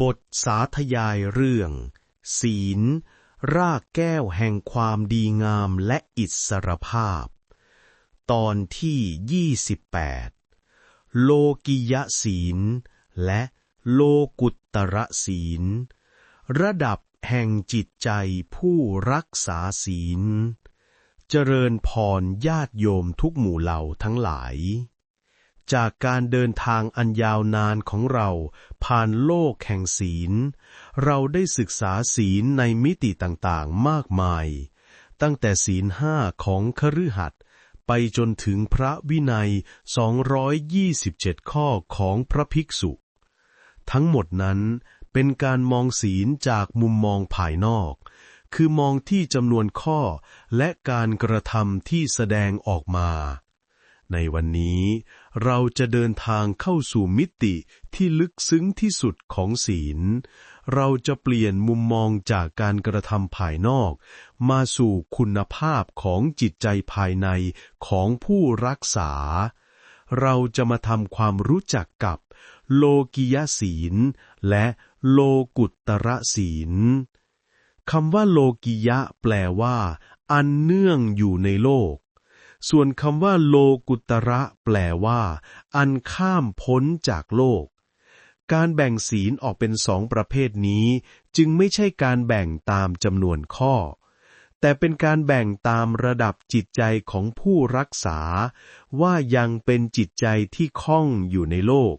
บทสาธยายเรื่อง ศีล รากแก้วแห่งความดีงามและอิสรภาพ ตอนที่ 28 โลกิยศีล และโลกุตตรศีล ระดับแห่งจิตใจผู้รักษาศีล เจริญพรญาติโยมทุกหมู่เหล่าทั้งหลาย จากการเดินทางอันยาวนานของเราผ่านโลกแห่งศีล เราได้ศึกษาศีลในมิติต่างๆ มากมาย ตั้งแต่ศีลห้าของคฤหัสถ์ไปจนถึงพระวินัย 227 ข้อของพระภิกษุ ทั้งหมดนั้นเป็นการมองศีลจากมุมมองภายนอก คือมองที่จำนวนข้อและการกระทำที่แสดงออกมา ในวันนี้เราจะเดินทางเข้าสู่มิติที่ลึกซึ้งที่สุดของศีล เราจะเปลี่ยนมุมมองจากการกระทำภายนอก มาสู่คุณภาพของจิตใจภายในของผู้รักษา เราจะมาทำความรู้จักกับโลกิยศีล และโลกุตตระศีลคำว่าโลกิยะแปลว่า อันเนื่องอยู่ในโลก ส่วนคำว่าโลกุตระแปลว่า อันข้ามพ้นจากโลก การแบ่งศีลออกเป็นสองประเภทนี้ จึงไม่ใช่การแบ่งตามจำนวนข้อ แต่เป็นการแบ่งตามระดับจิตใจของผู้รักษา ว่ายังเป็นจิตใจที่คล่องอยู่ในโลก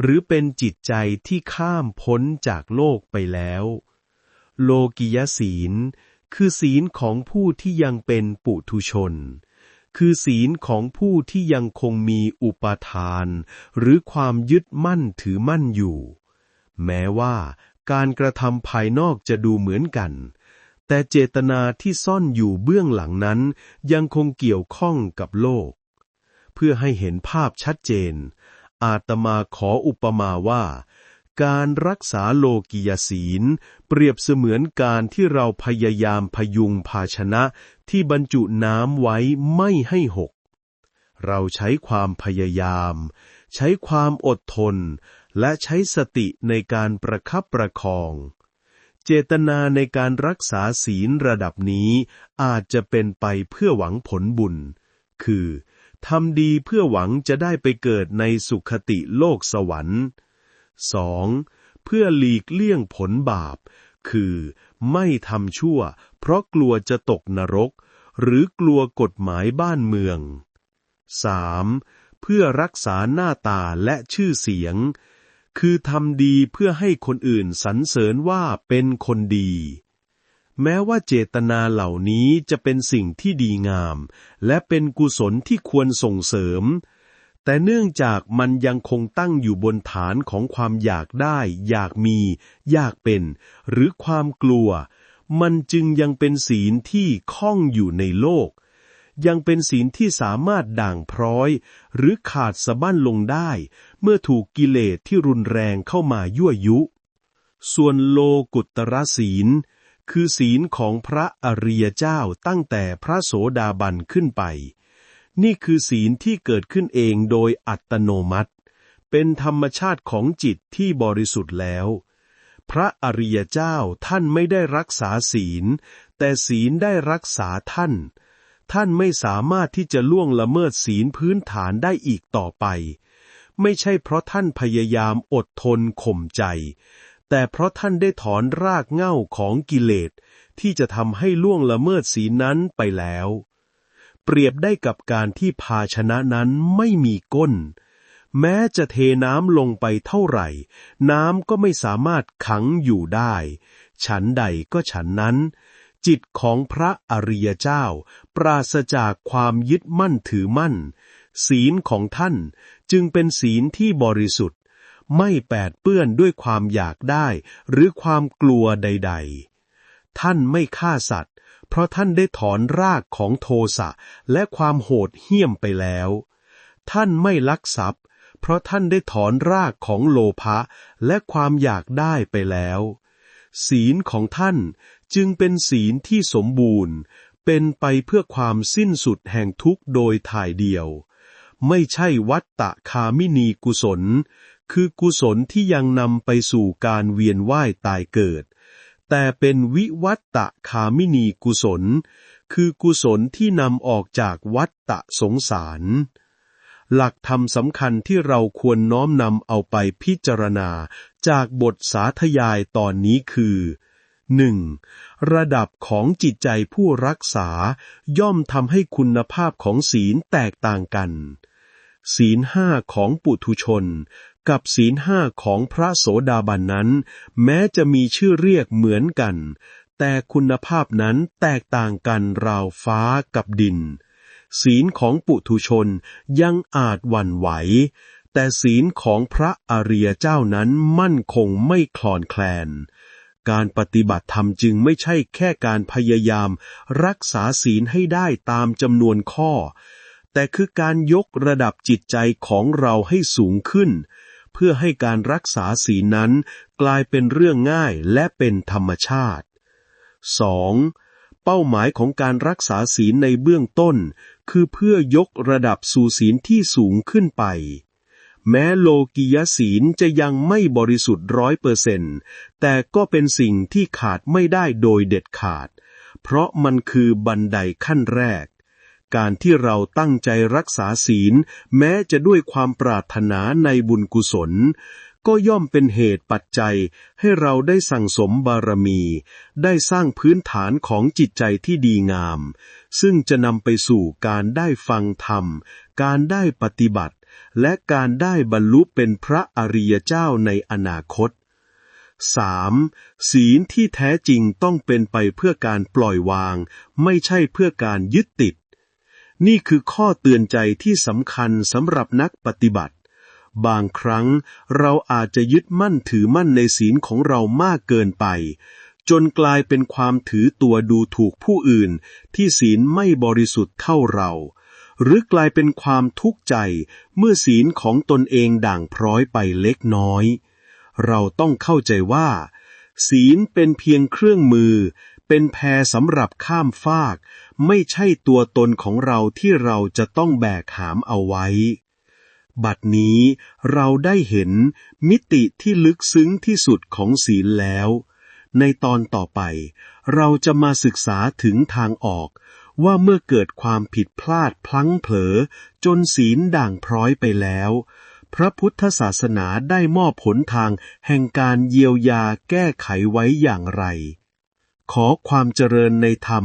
หรือเป็นจิตใจที่ข้ามพ้นจากโลกไปแล้ว โลกิยศีลคือศีลของผู้ที่ยังเป็นปุถุชน คือศีลของผู้ที่ยังคงมีอุปทาน หรือความยึดมั่นถือมั่นอยู่ แม้ว่าการกระทำภายนอกจะดูเหมือนกัน แต่เจตนาที่ซ่อนอยู่เบื้องหลังนั้น ยังคงเกี่ยวข้องกับโลก เพื่อให้เห็นภาพชัดเจน อาตมาขออุปมาว่า การรักษาโลกิยศีล เปรียบเสมือนการที่เราพยายามพยุงภาชนะที่บรรจุน้ำไว้ไม่ให้หก เราใช้ความพยายาม ใช้ความอดทน และใช้สติในการประคับประคอง เจตนาในการรักษาศีลระดับนี้อาจจะเป็นไปเพื่อหวังผลบุญ คือทำดีเพื่อหวังจะได้ไปเกิดในสุขติโลกสวรรค์ 2. เพื่อหลีกเลี่ยงผลบาป คือไม่ทำชั่ว เพราะกลัวจะตกนรก หรือกลัวกฎหมายบ้านเมือง 3. เพื่อรักษาหน้าตาและชื่อเสียง คือทำดีเพื่อให้คนอื่นสรรเสริญว่าเป็นคนดี แม้ว่าเจตนาเหล่านี้จะเป็นสิ่งที่ดีงาม และเป็นกุศลที่ควรส่งเสริม แต่เนื่องจากมันยังคงตั้งอยู่บนฐานของความอยากได้ อยากมี อยากเป็น หรือความกลัว มันจึงยังเป็นศีลที่คล้องอยู่ในโลก ยังเป็นศีลที่สามารถด่างพร้อย หรือขาดสะบั้นลงได้ เมื่อถูกกิเลสที่รุนแรงเข้ามายั่วยุ ส่วนโลกุตตรศีล คือศีลของพระอริยเจ้าตั้งแต่พระโสดาบันขึ้นไป นี่คือศีลที่เกิดขึ้นเองโดยอัตโนมัติ เป็นธรรมชาติของจิตที่บริสุทธิ์แล้ว พระอริยเจ้าท่านไม่ได้รักษาศีล แต่ศีลได้รักษาท่าน ท่านไม่สามารถที่จะล่วงละเมิดศีลพื้นฐานได้อีกต่อไป ไม่ใช่เพราะท่านพยายามอดทนข่มใจ แต่เพราะท่านได้ถอนรากเหง้าของกิเลสที่จะทำให้ล่วงละเมิดศีลนั้นไปแล้ว เปรียบได้กับการที่ภาชนะนั้นไม่มีก้น แม้จะเทน้ำลงไปเท่าไหร่ น้ำก็ไม่สามารถขังอยู่ได้ ฉันใดก็ฉันนั้น จิตของพระอริยเจ้า ปราศจากความยึดมั่นถือมั่น ศีลของท่านจึงเป็นศีลที่บริสุทธิ์ ไม่แปดเปื้อนด้วยความอยากได้ หรือความกลัวใด ๆ ท่านไม่ฆ่าสัตว์ เพราะท่านได้ถอนรากของโทสะและความโหดเหี้ยมไปแล้ว ท่านไม่ลักทรัพย์ เพราะท่านได้ถอนรากของโลภะและความอยากได้ไปแล้ว ศีลของท่านจึงเป็นศีลที่สมบูรณ์ เป็นไปเพื่อความสิ้นสุดแห่งทุกโดยถ่ายเดียว ไม่ใช่วัตตะคามินีกุศล คือกุศลที่ยังนำไปสู่การเวียนว่ายตายเกิด แต่เป็นวิวัตตะคามินีกุศล คือกุศลที่นำออกจากวัตตะสงสาร หลักธรรมสำคัญที่เราควรน้อมนำเอาไปพิจารณาจากบทสาธยายตอนนี้คือ 1. ระดับของจิตใจผู้รักษาย่อมทำให้คุณภาพของศีลแตกต่างกัน ศีลห้าของปุถุชน กับศีลห้าของพระโสดาบันนั้น แม้จะมีชื่อเรียกเหมือนกัน แต่คุณภาพนั้นแตกต่างกันราวฟ้ากับดิน ศีลของปุถุชนยังอาจหวั่นไหว แต่ศีลของพระอริยเจ้านั้นมั่นคงไม่คลอนแคลนการปฏิบัติธรรมจึงไม่ใช่แค่การพยายาม รักษาศีลให้ได้ตามจำนวนข้อ แต่คือการยกระดับจิตใจของเราให้สูงขึ้น เพื่อให้การรักษาศีลนั้นกลายเป็นเรื่องง่ายและเป็นธรรมชาติ 2. เป้าหมายของการรักษาศีลในเบื้องต้น คือเพื่อยกระดับสู่ศีลที่สูงขึ้นไป แม้โลกิยศีลจะยังไม่บริสุทธิ์ร้อยเปอร์เซนต์แต่ก็เป็นสิ่งที่ขาดไม่ได้โดยเด็ดขาด เพราะมันคือบันไดขั้นแรก การที่เราตั้งใจรักษาศีล แม้จะด้วยความปรารถนาในบุญกุศล ก็ย่อมเป็นเหตุปัจจัยให้เราได้สั่งสมบารมี ได้สร้างพื้นฐานของจิตใจที่ดีงาม ซึ่งจะนำไปสู่การได้ฟังธรรม การได้ปฏิบัติ และการได้บรรลุเป็นพระอริยเจ้าในอนาคต 3. ศีลที่แท้จริงต้องเป็นไปเพื่อการปล่อยวาง ไม่ใช่เพื่อการยึดติด นี่คือข้อเตือนใจที่สำคัญสำหรับนักปฏิบัติ บางครั้งเราอาจจะยึดมั่นถือมั่นในศีลของเรามากเกินไป จนกลายเป็นความถือตัวดูถูกผู้อื่น ที่ศีลไม่บริสุทธิ์เท่าเรา หรือกลายเป็นความทุกข์ใจเมื่อศีลของตนเองด่างพร้อยไปเล็กน้อย เราต้องเข้าใจว่า ศีลเป็นเพียงเครื่องมือ เป็นแพสำหรับข้ามฟาก ไม่ใช่ตัวตนของเราที่เราจะต้องแบกหามเอาไว้ บัดนี้เราได้เห็นมิติที่ลึกซึ้งที่สุดของศีลแล้ว ในตอนต่อไป เราจะมาศึกษาถึงทางออก ว่าเมื่อเกิดความผิดพลาดพลั้งเผลอ จนศีลด่างพร้อยไปแล้วพระพุทธศาสนาได้มอบผลทางแห่งการเยียวยาแก้ไขไว้อย่างไร ขอความเจริญในธรรม